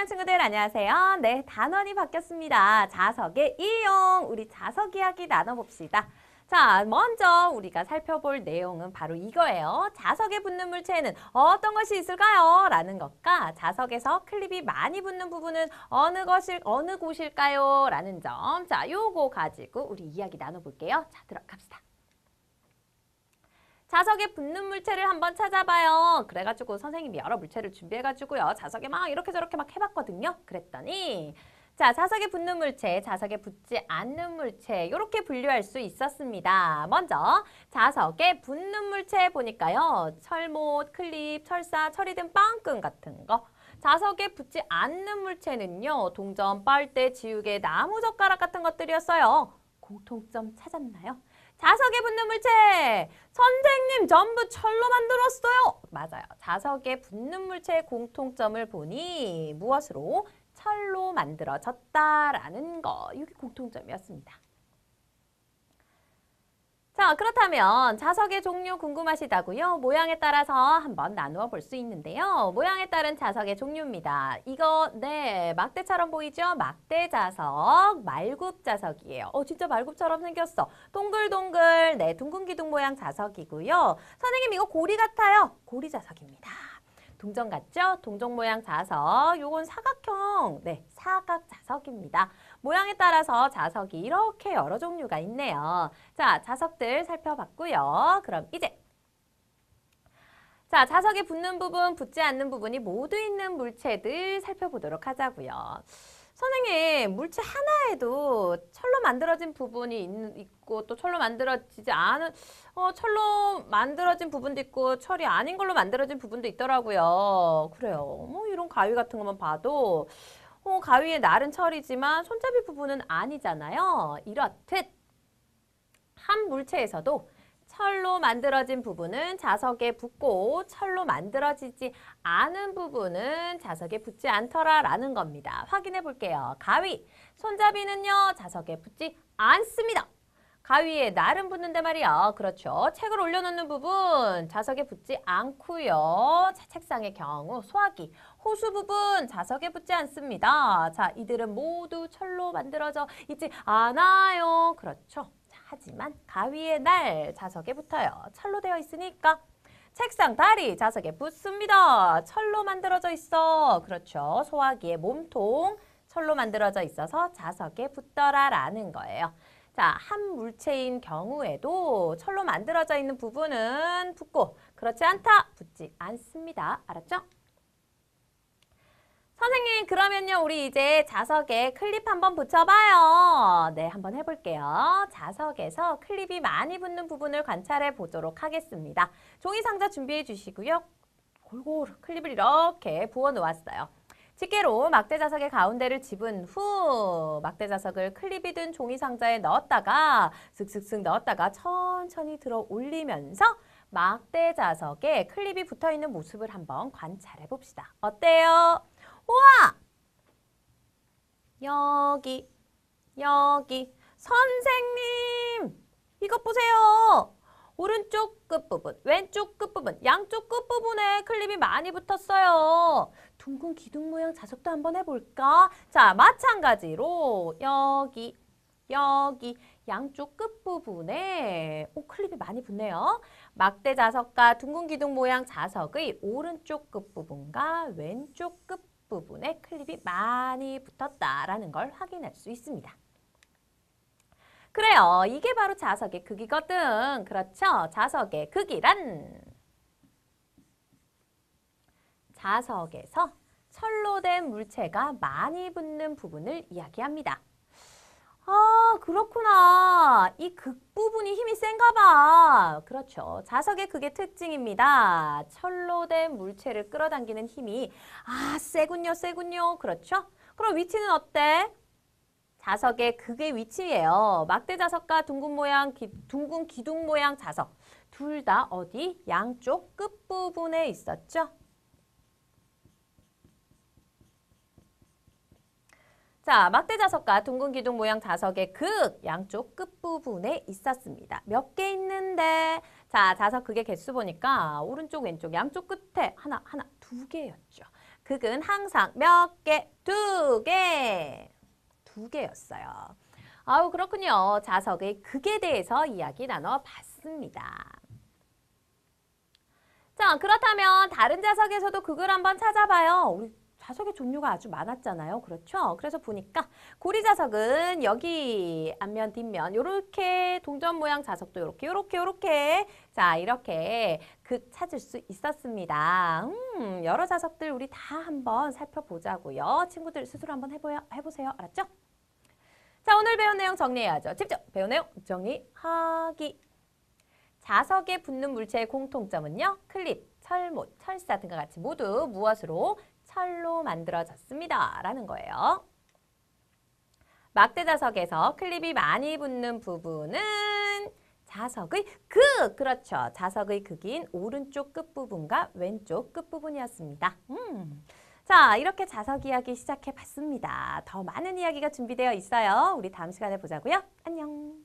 모양 친구들 안녕하세요. 네, 단원이 바뀌었습니다. 자석의 이용, 우리 자석 이야기 나눠봅시다. 자, 먼저 우리가 살펴볼 내용은 바로 이거예요. 자석에 붙는 물체에는 어떤 것이 있을까요? 라는 것과 자석에서 클립이 많이 붙는 부분은 어느 것일, 어느 곳일까요? 라는 점. 자, 요거 가지고 우리 이야기 나눠볼게요. 자, 들어갑시다. 자석에 붙는 물체를 한번 찾아봐요. 그래가지고 선생님이 여러 물체를 준비해가지고요. 자석에 막 이렇게 저렇게 막 해봤거든요. 그랬더니 자 자석에 붙는 물체, 자석에 붙지 않는 물체 이렇게 분류할 수 있었습니다. 먼저 자석에 붙는 물체 보니까요. 철못, 클립, 철사, 철이 든 빵끈 같은 거. 자석에 붙지 않는 물체는요. 동전, 빨대, 지우개, 나무젓가락 같은 것들이었어요. 공통점 찾았나요? 자석에 붙는 물체! 선생님 전부 철로 만들었어요! 맞아요. 자석에 붙는 물체의 공통점을 보니 무엇으로? 철로 만들어졌다라는 거. 이게 공통점이었습니다. 자, 그렇다면 자석의 종류 궁금하시다고요? 모양에 따라서 한번 나누어 볼 수 있는데요. 모양에 따른 자석의 종류입니다. 이거 네, 막대처럼 보이죠? 막대 자석, 말굽 자석이에요. 어, 진짜 말굽처럼 생겼어. 동글동글, 네, 둥근 기둥 모양 자석이고요. 선생님 이거 고리 같아요. 고리 자석입니다. 동전 같죠? 동전 모양 자석. 요건 사각형, 네, 사각 자석입니다. 모양에 따라서 자석이 이렇게 여러 종류가 있네요. 자, 자석들 살펴봤고요. 그럼 이제 자, 자석에 붙는 부분, 붙지 않는 부분이 모두 있는 물체들 살펴보도록 하자고요. 선생님, 물체 하나에도 철로 만들어진 부분이 있, 있고 또 철로 만들어지지 않은 어, 철로 만들어진 부분도 있고 철이 아닌 걸로 만들어진 부분도 있더라고요. 그래요. 뭐 이런 가위 같은 것만 봐도 어, 가위에 날은 철이지만 손잡이 부분은 아니잖아요. 이렇듯 한 물체에서도 철로 만들어진 부분은 자석에 붙고 철로 만들어지지 않은 부분은 자석에 붙지 않더라라는 겁니다. 확인해 볼게요. 가위, 손잡이는요. 자석에 붙지 않습니다. 가위에 날은 붙는데 말이야. 그렇죠. 책을 올려놓는 부분 자석에 붙지 않고요. 책상의 경우 소화기, 호수 부분 자석에 붙지 않습니다. 자, 이들은 모두 철로 만들어져 있지 않아요. 그렇죠. 하지만 가위의 날 자석에 붙어요. 철로 되어 있으니까 책상 다리 자석에 붙습니다. 철로 만들어져 있어. 그렇죠. 소화기의 몸통 철로 만들어져 있어서 자석에 붙더라 라는 거예요. 자, 한 물체인 경우에도 철로 만들어져 있는 부분은 붙고 그렇지 않다. 붙지 않습니다. 알았죠? 선생님 그러면요 우리 이제 자석에 클립 한번 붙여봐요. 네 한번 해볼게요. 자석에서 클립이 많이 붙는 부분을 관찰해 보도록 하겠습니다. 종이 상자 준비해 주시고요. 골고루 클립을 이렇게 부어 놓았어요. 집게로 막대 자석의 가운데를 집은 후 막대 자석을 클립이 든 종이 상자에 넣었다가 슥슥슥 넣었다가 천천히 들어 올리면서 막대 자석에 클립이 붙어 있는 모습을 한번 관찰해 봅시다. 어때요? 우와! 여기, 여기. 선생님! 이것 보세요! 오른쪽 끝부분, 왼쪽 끝부분, 양쪽 끝부분에 클립이 많이 붙었어요. 둥근 기둥 모양 자석도 한번 해볼까? 자, 마찬가지로 여기, 여기 양쪽 끝부분에 오, 클립이 많이 붙네요. 막대 자석과 둥근 기둥 모양 자석의 오른쪽 끝부분과 왼쪽 끝 부분 부분에 클립이 많이 붙었다라는 걸 확인할 수 있습니다. 그래요. 이게 바로 자석의 크기거든. 그렇죠? 자석의 크기란 자석에서 철로 된 물체가 많이 붙는 부분을 이야기합니다. 아, 그렇구나. 이 극 부분이 힘이 센가 봐. 그렇죠. 자석의 그게 특징입니다. 철로 된 물체를 끌어당기는 힘이 아, 세군요, 세군요. 그렇죠? 그럼 위치는 어때? 자석의 극의 위치예요. 막대 자석과 둥근 모양, 기, 둥근 기둥 모양 자석. 둘 다 어디? 양쪽 끝부분에 있었죠? 자, 막대 자석과 둥근 기둥 모양 자석의 극 양쪽 끝부분에 있었습니다. 몇 개 있는데 자, 자석 극의 개수 보니까 오른쪽 왼쪽 양쪽 끝에 하나 하나 두 개였죠. 극은 항상 몇 개? 두 개. 두 개였어요. 아우 그렇군요. 자석의 극에 대해서 이야기 나눠봤습니다. 자 그렇다면 다른 자석에서도 극을 한번 찾아봐요. 우리 자석의 종류가 아주 많았잖아요. 그렇죠? 그래서 보니까 고리 자석은 여기 앞면 뒷면 요렇게 동전 모양 자석도 요렇게 요렇게 요렇게 자 이렇게 극 찾을 수 있었습니다. 음, 여러 자석들 우리 다 한번 살펴보자고요. 친구들 스스로 한번 해보요, 해보세요. 알았죠? 자 오늘 배운 내용 정리해야죠. 직접 배운 내용 정리하기. 자석에 붙는 물체의 공통점은요. 클립, 철못, 철사 등과 같이 모두 무엇으로? 철로 만들어졌습니다. 라는 거예요. 막대 자석에서 클립이 많이 붙는 부분은 자석의 극! 그렇죠. 자석의 극인 오른쪽 끝부분과 왼쪽 끝부분이었습니다. 음. 자, 이렇게 자석 이야기 시작해 봤습니다. 더 많은 이야기가 준비되어 있어요. 우리 다음 시간에 보자고요. 안녕.